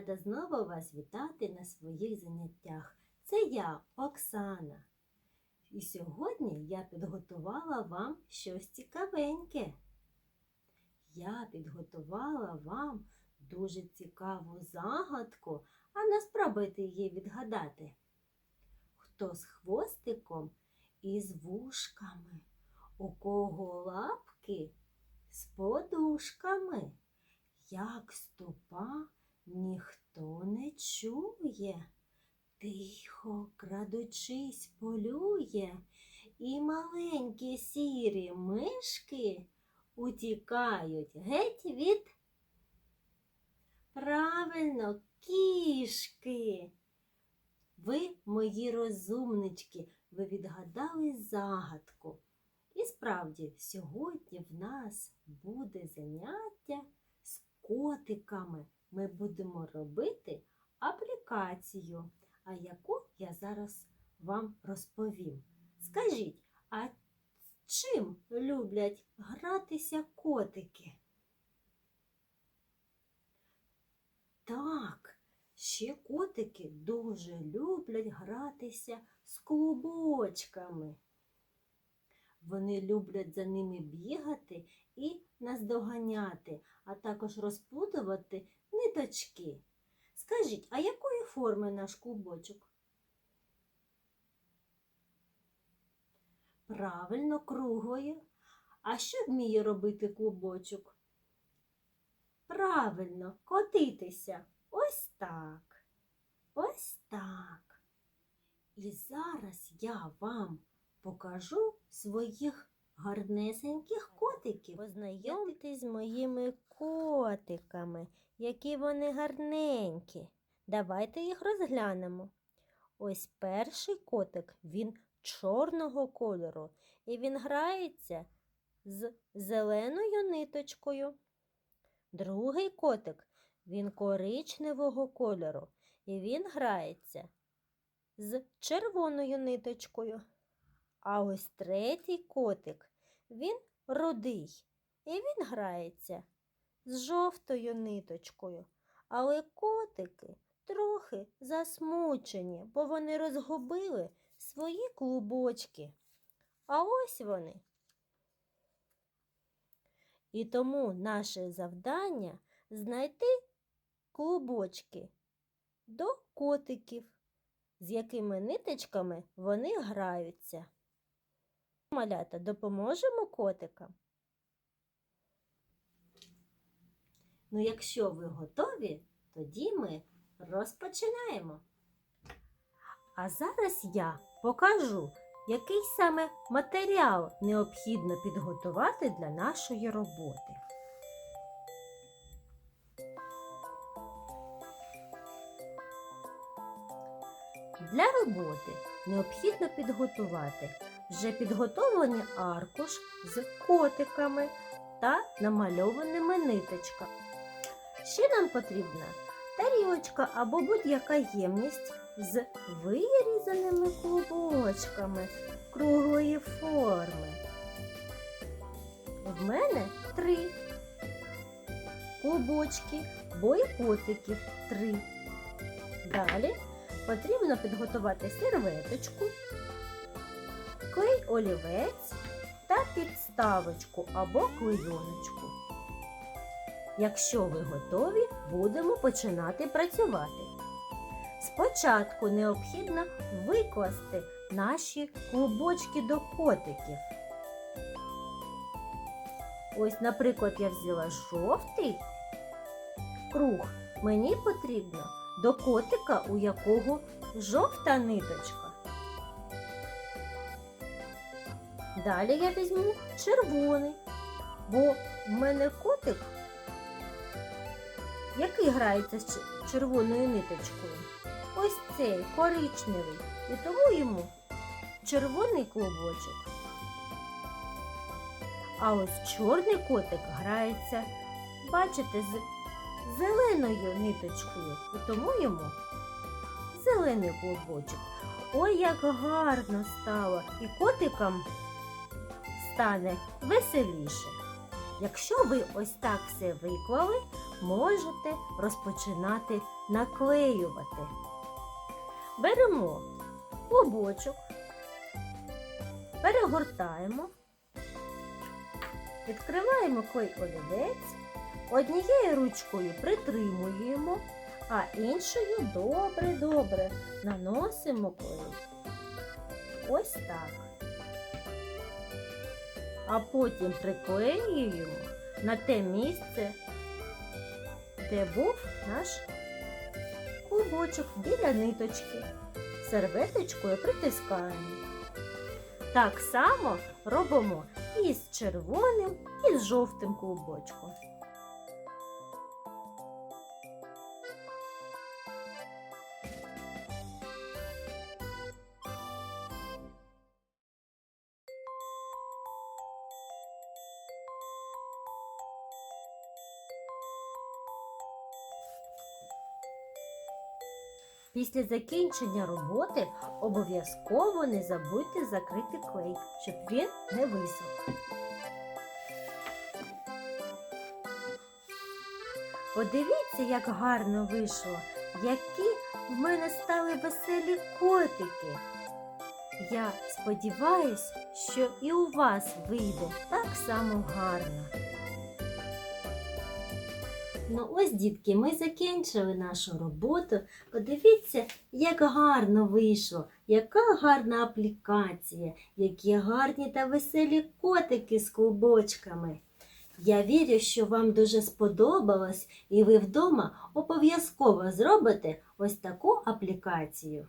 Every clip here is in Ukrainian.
рада знову вас вітати на своїх заняттях. Це я, Оксана. І сьогодні я підготувала вам щось цікавеньке. Я підготувала вам дуже цікаву загадку, а не спробуйте її відгадати. Хто з хвостиком і з вушками, у кого лапки з подушками, як ступа ніхто не чує, тихо, крадучись, полює, і маленькі сірі мишки утікають геть від правильно кішки. Ви, мої розумнички, ви відгадали загадку. І справді, сьогодні в нас буде заняття котиками. Ми будемо робити аплікацію, а яку я зараз вам розповім. Скажіть, а чим люблять гратися котики? Так, ще котики дуже люблять гратися з клубочками. Вони люблять за ними бігати і наздоганяти, а також розпутувати ниточки. Скажіть, а якої форми наш клубочок? Правильно, круглої. А що вміє робити клубочок? Правильно, котитися. Ось так. Ось так. І зараз я вам покажу своїх гарнесеньких котиків. Познайомтесь з моїми котиками, які вони гарненькі. Давайте їх розглянемо. Ось перший котик, він чорного кольору, і він грається з зеленою ниточкою. Другий котик, він коричневого кольору, і він грається з червоною ниточкою. А ось третій котик, він рудий, і він грається з жовтою ниточкою. Але котики трохи засмучені, бо вони розгубили свої клубочки. А ось вони. І тому наше завдання знайти клубочки до котиків, з якими ниточками вони граються. Малята, допоможемо котикам? Ну, якщо ви готові, тоді ми розпочинаємо. А зараз я покажу, який саме матеріал необхідно підготувати для нашої роботи. Для роботи необхідно підготувати вже підготовлений аркуш з котиками та намальованими ниточками. Ще нам потрібна тарілочка або будь-яка ємність з вирізаними клубочками круглої форми. В мене три клубочки, бо і котиків три. Далі потрібно підготувати серветочку, олівець та підставочку або клейоночку. Якщо ви готові, будемо починати працювати. Спочатку необхідно викласти наші клубочки до котиків. Ось, наприклад, я взяла жовтий круг. Мені потрібно до котика, у якого жовта ниточка. Далі я візьму червоний, бо в мене котик, який грається з червоною ниточкою. Ось цей коричневий, і тому йому червоний клубочок. А ось чорний котик грається, бачите, з зеленою ниточкою, і тому йому зелений клубочок. Ой, як гарно стало! І котикам стане веселіше. Якщо ви ось так все виклали, можете розпочинати наклеювати. Беремо клубочок, перегортаємо, відкриваємо клей олівець, однією ручкою притримуємо, а іншою добре-добре наносимо клей. Ось так. А потім приклеюємо на те місце, де був наш клубочок біля ниточки. Серветочкою притискаємо. Так само робимо і з червоним, і з жовтим клубочком. Після закінчення роботи обов'язково не забудьте закрити клей, щоб він не висох. Подивіться, як гарно вийшло, які в мене стали веселі котики. Я сподіваюсь, що і у вас вийде так само гарно. Ну ось, дітки, ми закінчили нашу роботу. Подивіться, як гарно вийшло, яка гарна аплікація, які гарні та веселі котики з клубочками. Я вірю, що вам дуже сподобалось, і ви вдома обов'язково зробите ось таку аплікацію.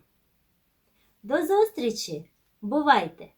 До зустрічі! Бувайте!